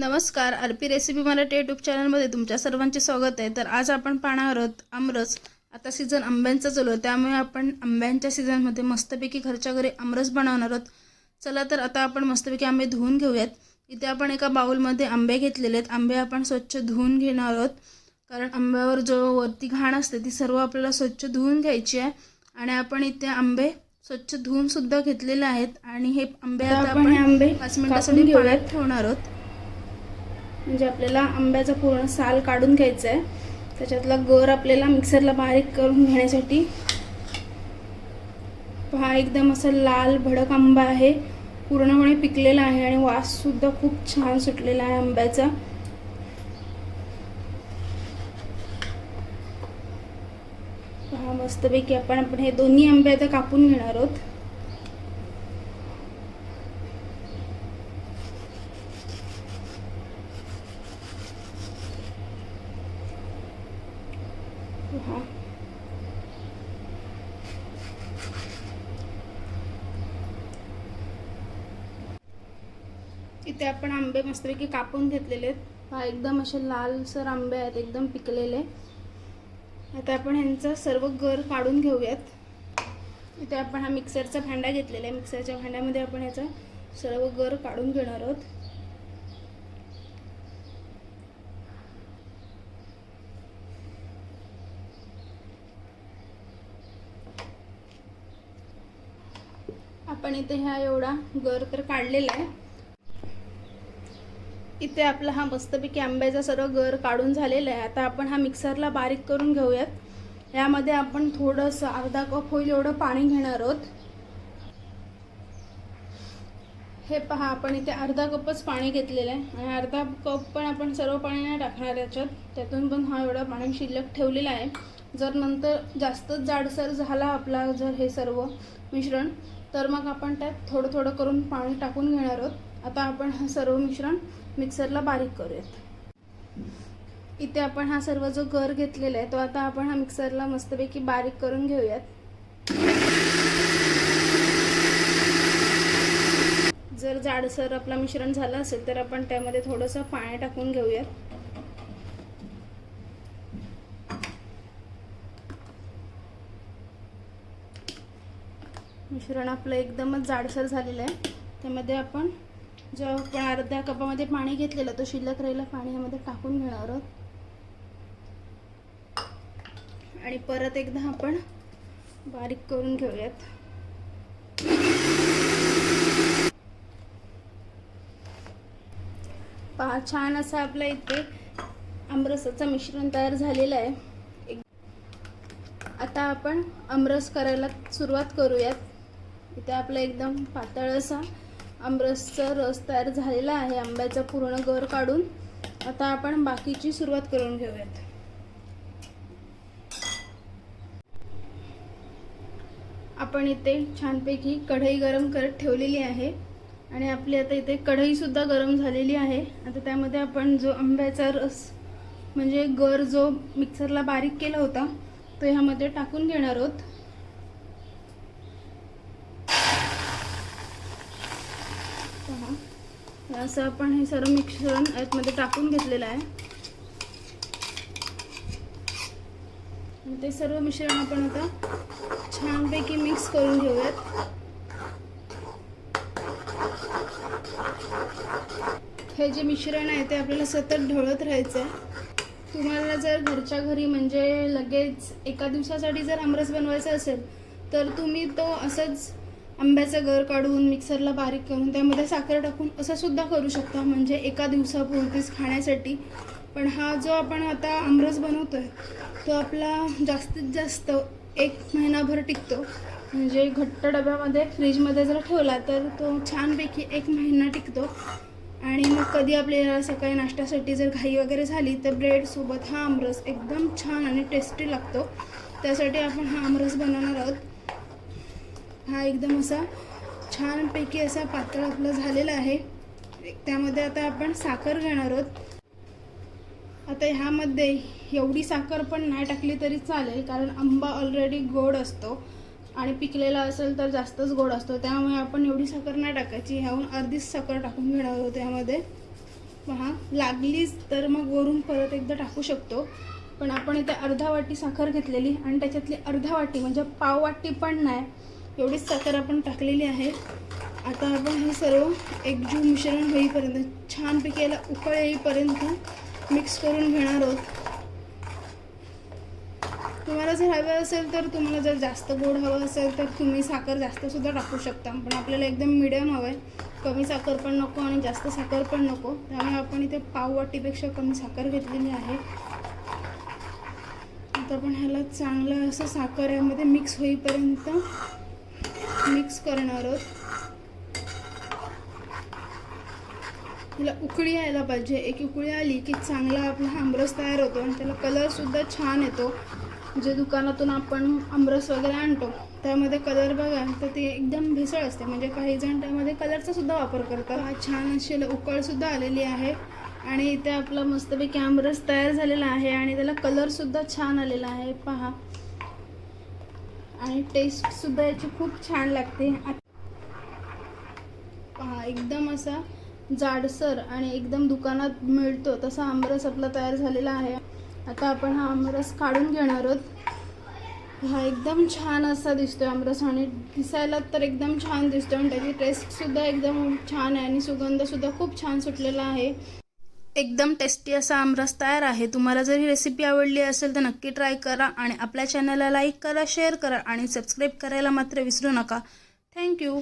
नमस्कार R P recipe Marathi YouTube चॅनलमध्ये तुमच्या सर्वांचे स्वागत आहे. तर आज आपण पाहणार आहोत आमरस. आता सीझन आंब्यांचा चालू आहे त्यामुळे आपण आंब्यांच्या सीझनमध्ये मस्तपैकी घरच्या घरी आमरस बनवणार आहोत. चला तर आता आपण मस्तपैकी आंबे धुवून घेऊयात. इथे आपण एका बाउलमध्ये आंबे घेतलेले आहेत. आंबे आपण स्वच्छ धुवून घेणार आहोत. कारण आंब्यावर जो वरती घाण असते ती सर्व आपल्याला स्वच्छ धुवून घ्यायची आहे. आणि आपण इथे आंबे स्वच्छ धुवून सुद्धा घेतलेले आहेत. आणि हे आंबे आता आपण आंबे पाच मिनिटासाठी. पाण्यात ठेवणार आहोत. म्हणजे आपल्याला आंब्याचा पूर्ण साल काढून घ्यायचा आहे त्याच्यातला गर आपल्याला मिक्सरला बारीक करून घेण्यासाठी पहा एकदम असा लाल भडक आंबा आहे. पूर्णपणे पिकलेला आहे आणि वाससुद्धा खूप छान सुटलेला आहे आंब्याचा. पहा मस्तपैकी आपण आपण हे दोन्ही आंबे आता कापून घेणार आहोत. पहा इथे आपण आंबे मस्तपैकी कापून घेतलेले आहेत. हा एकदम असे लालसर आंबे आहेत एकदम पिकलेले. आता आपण ह्यांचा सर्व गर काढून घेऊयात. इथे आपण हा मिक्सरचा भांडा घेतलेला आहे. मिक्सरच्या भांड्यामध्ये आपण ह्याचा सर्व गर काढून घेणार आहोत. आपण इथे ह्या एवढा गर तर काढलेला आहे. इथे आपला हा मस्तपैकी आंब्याचा सर्व गर काढून झालेला आहे. आता आपण हा मिक्सरला बारीक करून घेऊयात. यामध्ये आपण थोडंसं अर्धा कप होईल एवढं पाणी घेणार आहोत. हे पहा आपण इथे अर्धा कपच पाणी घेतलेलं आहे. आणि अर्धा कप पण आपण सर्व पाणी नाही टाकणार याच्यात. त्यातून पण हा एवढा पाणी शिल्लक ठेवलेला आहे. जर नंतर जास्तच जाडसर झाला आपला जर हे सर्व मिश्रण तर मग आपण त्यात थोडं थोडं करून पाणी टाकून घेणार आहोत. आता आपण हा सर्व मिश्रण मिक्सरला बारीक करूयात. इथे आपण हा सर्व जो गर घेतलेला आहे तो आता आपण हा मिक्सरला मस्तपैकी बारीक करून घेऊयात. जर जाडसर आपला मिश्रण झालं असेल तर आपण त्यामध्ये थोडंसं पाणी टाकून घेऊयात. मिश्रण आपलं एकदमच जाडसर झालेलं आहे. त्यामध्ये आपण जेव्हा आपण अर्ध्या कपामध्ये पाणी घेतलेलं तो शिल्लक राहिला पाणी यामध्ये टाकून घेणार आहोत. आणि परत एकदा आपण बारीक करून घेऊयात. पहा छान असं आपल्या इथे आमरसाचं मिश्रण तयार झालेलं आहे. आता आपण आमरस करायला सुरुवात करूयात. इथे आपलं एकदम पातळ असा आमरसचा रस तयार झालेला आहे. आंब्याचा पूर्ण गर काढून आता आपण बाकीची सुरुवात करून घेऊयात. आपण इथे छानपैकी कढई गरम करत ठेवलेली आहे आणि आपली आता इथे कढईसुद्धा गरम झालेली आहे. आता त्यामध्ये आपण जो आंब्याचा रस म्हणजे गर जो मिक्सरला बारीक केला होता तो ह्यामध्ये टाकून घेणार आहोत पहा असं आपण हे सर्व मिश्रण यातमध्ये टाकून घेतलेलं आहे. ते सर्व मिश्रण आपण आता छानपैकी मिक्स करून घेऊयात. हे जे मिश्रण आहे ते आपल्याला सतत ढवळत राहायचं आहे तुम्हाला जर घरच्या घरी म्हणजे लगेच एका दिवसासाठी जर आमरस बनवायचा असेल तर तुम्ही तो असंच आंब्याचा गर काढून मिक्सरला बारीक करून त्यामध्ये साखर टाकून असं सुद्धा करू शकता. म्हणजे एका दिवसापुरतीच खाण्यासाठी. पण हा जो आपण आता आमरस बनवतोय तो आपला जास्तीत जास्त एक महिनाभर टिकतो. म्हणजे घट्ट डब्यामध्ये फ्रीजमध्ये जर ठेवला तर तो छानपैकी एक महिना टिकतो. आणि मग कधी आपल्याला सकाळी नाश्त्यासाठी जर घाई वगैरे झाली तर ब्रेडसोबत हा आमरस एकदम छान आणि टेस्टी लागतो. त्यासाठी आपण हा आमरस बनवणार आहोत. हा एकदम असा छानपैकी असा पातळ आपला झालेला आहे. त्यामध्ये आता आपण साखर घेणार आहोत. आता ह्यामध्ये एवढी साखर पण नाही टाकली तरी चालेल कारण आंबा ऑलरेडी गोड असतो आणि पिकलेला असेल तर जास्तच गोड असतो. त्यामुळे आपण एवढी साखर नाही टाकायची. ह्याहून अर्धीच साखर टाकून घेणार आहोत त्यामध्ये पहा लागलीच तर मग वरून परत एकदा टाकू शकतो. पण आपण इथे अर्धा वाटी साखर घेतलेली आणि त्याच्यातली अर्धा वाटी म्हणजे पाव वाटी पण नाही. एवढीच साखर आपण टाकलेली आहे. आता आपण हे सर्व एकजीव मिश्रण होईपर्यंत छानपैकी याला उकळ येईपर्यंत मिक्स करून घेणार आहोत. तुम्हाला जर हवं असेल तर तुम्हाला जर जास्त गोड हवं असेल तर तुम्ही साखर जास्तसुद्धा टाकू शकता. पण आपल्याला एकदम मिडियम हवं आहे कमी साखर पण नको आणि जास्त साखर पण नको. त्यामुळे आपण इथे पाव वाटीपेक्षा कमी साखर घेतलेली आहे. आता आपण ह्याला चांगलं असं साखर यामध्ये मिक्स होईपर्यंत मिक्स करणार आहोत. तिला उकळी यायला पाहिजे. एक उकळी आली की चांगला आपला आमरस तयार होतो आणि त्याला कलरसुद्धा छान येतो. जे दुकानातून आपण आमरस वगैरे आणतो त्यामध्ये कलर बघा तर ते एकदम भेसळ असते. म्हणजे काही जण त्यामध्ये कलरचा सुद्धा वापर करतात. हा छान अशी उकळसुद्धा आलेली आहे. आणि इथे आपला मस्तपैकी आमरस तयार झालेला आहे आणि त्याला कलरसुद्धा छान आलेला आहे. पहा. आणि टेस्टसुद्धा याची खूप छान लागते. पहा एकदम असा जाडसर आणि एकदम दुकानात मिळतो तसा आमरस आपला तयार झालेला आहे. आता आपण हा आमरस काढून घेणार आहोत. हा एकदम छान असा दिसतोय आमरस आणि दिसायला तर एकदम छान दिसतो आणि त्याची टेस्टसुद्धा एकदम छान आहे आणि सुगंधसुद्धा खूप छान सुटलेला आहे. एकदम टेस्टी असा आमरस तयार आहे. तुम्हाला जर ही रेसिपी आवडली असेल तर नक्की ट्राय करा आणि आपल्या चॅनलला लाईक करा शेअर करा आणि सबस्क्राईब करायला मात्र विसरू नका. थँक्यू